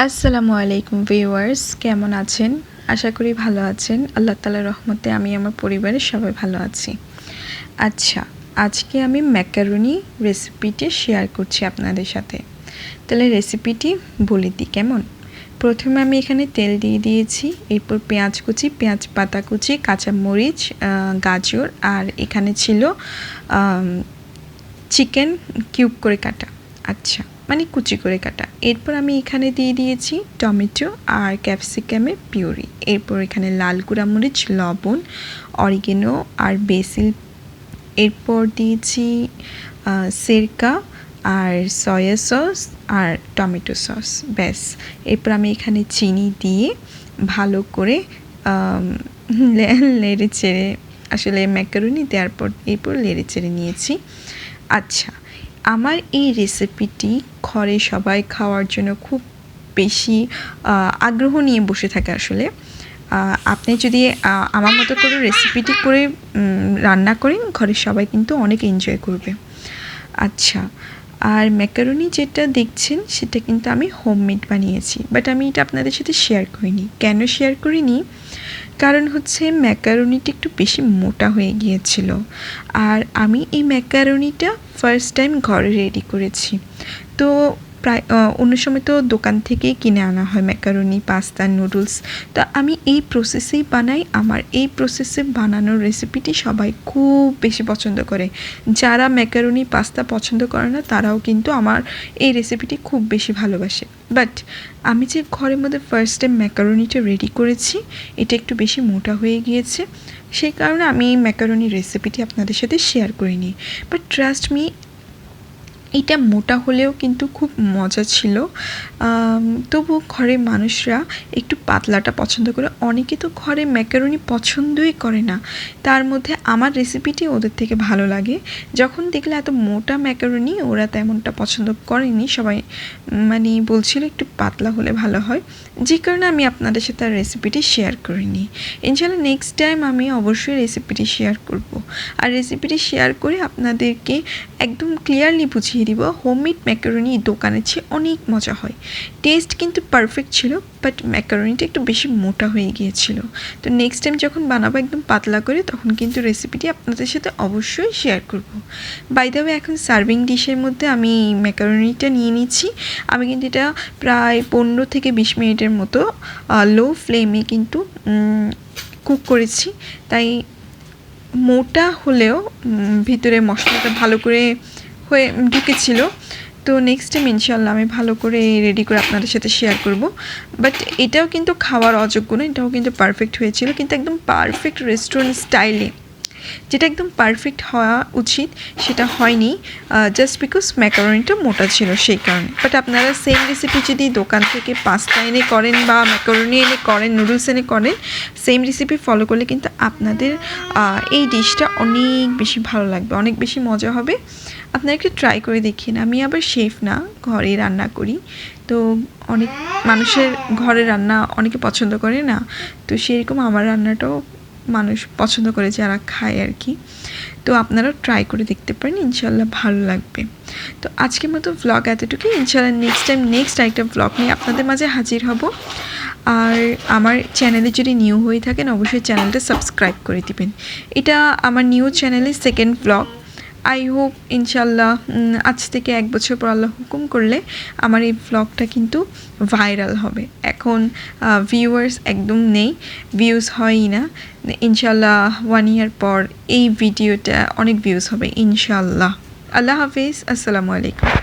আসসালামু আলাইকুম ভিউয়ার্স, কেমন আছেন? আশা করি ভালো আছেন। আল্লাহ তালার রহমতে আমি, আমার পরিবারের সবাই ভালো আছি। আচ্ছা আজকে আমি ম্যাকারুনি রেসিপিটি শেয়ার করছি আপনাদের সাথে। তাহলে রেসিপিটি বলে দিই, কেমন? প্রথমে আমি এখানে তেল দিয়ে দিয়েছি, এরপর পেঁয়াজ কুচি, পেঁয়াজ পাতা কুচি কাঁচামরিচ গাজর, আর এখানে ছিল চিকেন কিউব করে কাটা। আচ্ছা মানে কুচি করে কাটা। এরপর আমি এখানে দিয়ে দিয়েছি টমেটো আর ক্যাপসিকামের পিউরি। এরপর এখানে লাল মরিচ, লবণ, অরিগেনো আর বেসিল। এরপর দিয়েছি সেরকা আর সয়া সস আর টমেটো সস। ব্যাস। এরপর আমি এখানে চিনি দিয়ে ভালো করে লেড়ে চেড়ে, আসলে ম্যাকারনি দেওয়ার পর, এরপর লেড়ে চেড়ে নিয়েছি। আচ্ছা আমার এই রেসিপিটি ঘরে সবাই খাওয়ার জন্য খুব বেশি আগ্রহ নিয়ে বসে থাকে আসলে। আপনি যদি আমার মতো করে রেসিপিটি করে রান্না করেন ঘরের সবাই কিন্তু অনেক এনজয় করবে। আচ্ছা আর ম্যাকারনি যেটা দেখছেন, সেটা কিন্তু আমি হোমমেড বানিয়েছি। বাট আমি এটা আপনাদের সাথে শেয়ার করিনি। কেন শেয়ার করিনি? কারণ হচ্ছে ম্যাকারনিটা একটু বেশি মোটা হয়ে গিয়েছিল। আর আমি এই ম্যাকারনিটা ফার্স্ট টাইম ঘরে রেডি করেছি। তো প্রায় অন্য সময় তো দোকান থেকেই কিনে আনা হয় ম্যাকারনি পাস্তা নুডলস তো আমি এই প্রসেসেই বানাই। আমার এই প্রসেসে বানানোর রেসিপিটি সবাই খুব বেশি পছন্দ করে। যারা ম্যাকারনি পাস্তা পছন্দ করে না, তারাও কিন্তু আমার এই রেসিপিটি খুব বেশি ভালোবাসে। বাট আমি যে ঘরের মধ্যে ফার্স্ট টাইম ম্যাকারনিটা রেডি করেছি, এটা একটু বেশি মোটা হয়ে গিয়েছে। সেই কারণে আমি এই ম্যাকারনি রেসিপিটি আপনাদের সাথে শেয়ার করিনি। বাট ট্রাস্ট মি এটা মোটা হলেও কিন্তু খুব মজা ছিল। তবু ঘরের মানুষরা একটু পাতলাটা পছন্দ করে। অনেকে তো ঘরে ম্যাকারনি পছন্দই করে না। তার মধ্যে আমার রেসিপিটি ওদের থেকে ভালো লাগে। যখন দেখলে এত মোটা ম্যাকারনি ওরা তেমনটা পছন্দ করেনি। সবাই মানে বলছিল একটু পাতলা হলে ভালো হয়। যে কারণে আমি আপনাদের সাথে আর রেসিপিটি শেয়ার করিনি। ইনশাল্লাহ নেক্সট টাইম আমি অবশ্যই রেসিপিটি শেয়ার করব। আর রেসিপিটি শেয়ার করে আপনাদেরকে একদম ক্লিয়ারলি বুঝিয়ে দিব। হোমমেড ম্যাকারনি দোকানের চেয়ে অনেক মজা হয়। টেস্ট কিন্তু পারফেক্ট ছিল বাট ম্যাকারনিটা একটু বেশি মোটা হয়ে গিয়েছিল। তো নেক্সট টাইম যখন বানাবো একদম পাতলা করে, তখন কিন্তু রেসিপিটি আপনাদের সাথে অবশ্যই শেয়ার করব। বাই দ্য এখন সার্ভিং ডিশের মধ্যে আমি ম্যাকারনিটা নিয়ে নিচ্ছি। আমি কিন্তু এটা প্রায় পনেরো থেকে বিশ মিনিটের মতো লো ফ্লেমে কিন্তু কুক করেছি। তাই মোটা হলেও ভিতরে মশলাটা ভালো করে হয়ে ঢুকেছিল তো নেক্সট টাইম ইনশাল্লাহ আমি ভালো করে রেডি করে আপনাদের সাথে শেয়ার করব। বাট এটাও কিন্তু খাওয়ার অযোগ্য না এটাও কিন্তু পারফেক্ট হয়েছিল। কিন্তু একদম পারফেক্ট রেস্টুরেন্ট স্টাইলে যেটা একদম পারফেক্ট হওয়া উচিত, সেটা হয়নি জাস্ট বিকজ ম্যাকারনিটা মোটা ছিল সেই কারণে। বাট আপনারা সেম রেসিপি যদি দোকান থেকে পাস্তা এনে করেন বা ম্যাকারনি এনে করেন নুডলস এনে করেন সেম রেসিপি ফলো করলে কিন্তু আপনাদের এই ডিশটা অনেক বেশি ভালো লাগবে, অনেক বেশি মজা হবে। আপনারা একটু ট্রাই করে দেখিন, আমি আবার শেফ না, ঘরে রান্না করি। তো অনেক মানুষের ঘরে রান্না অনেকে পছন্দ করে না, তো সেরকম আমার রান্নাটাও মানুষ পছন্দ করে যারা খায় আর কি। তো আপনারাও ট্রাই করে দেখতে পারেন ইনশাল্লাহ ভালো লাগবে। তো আজকের মতো ব্লগ এতটুকু ইনশাল্লাহ নেক্সট টাইম নেক্সট আরেকটা ব্লগ নিয়ে আপনাদের মাঝে হাজির হব। আর আমার চ্যানেলে যদি নিউ হয়ে থাকেন, অবশ্যই চ্যানেলটা সাবস্ক্রাইব করে দিবেন। এটা আমার নিউ চ্যানেলের সেকেন্ড ভ্লগ আই হোপ ইনশাল্লাহ আজ থেকে এক বছর পর আল্লাহ হুকুম করলে আমার এই ব্লগটা কিন্তু ভাইরাল হবে। এখন ভিউয়ার্স একদম নেই ভিউজ হয়ই না। ইনশাল্লাহ ওয়ান ইয়ার পর এই ভিডিওটা অনেক ভিউজ হবে, ইনশাল্লাহ। আল্লাহ হাফিজ, আসসালামু আলাইকুম।